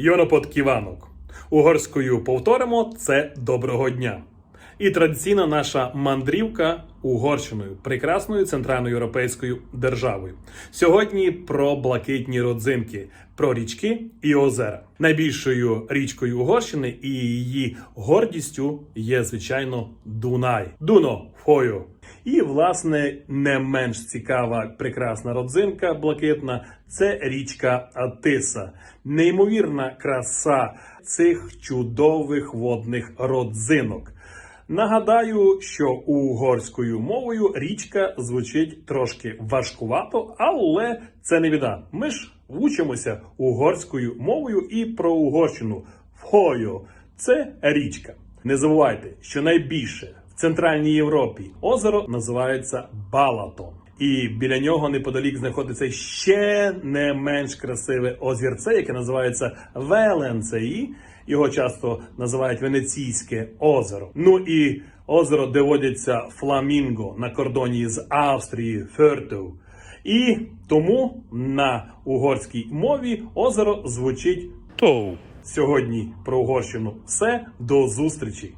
Йонопод Ківанок. Угорською повторимо це доброго дня. І традиційна наша мандрівка Угорщиною, прекрасною центральноєвропейською державою. Сьогодні про блакитні родзинки, про річки і озера. Найбільшою річкою Угорщини і її гордістю є, звичайно, Дунай. Дуно Фою. І, власне, не менш цікава прекрасна родзинка блакитна це річка Атиса. Неймовірна краса цих чудових водних родзинок. Нагадаю, що угорською мовою річка звучить трошки важкувато, але це не біда. Ми ж вчимося угорською мовою і про Угорщину. вхою. це річка. Не забувайте, що найбільше в Центральній Європі озеро називається Балатон. І біля нього неподалік знаходиться ще не менш красиве озірце, яке називається Веленцеї. Його часто називають Венеційське озеро. Ну і озеро, де водяться фламінго на кордоні з Австрією, Ферту. І тому на угорській мові озеро звучить Тоу. Сьогодні про Угорщину все. До зустрічі!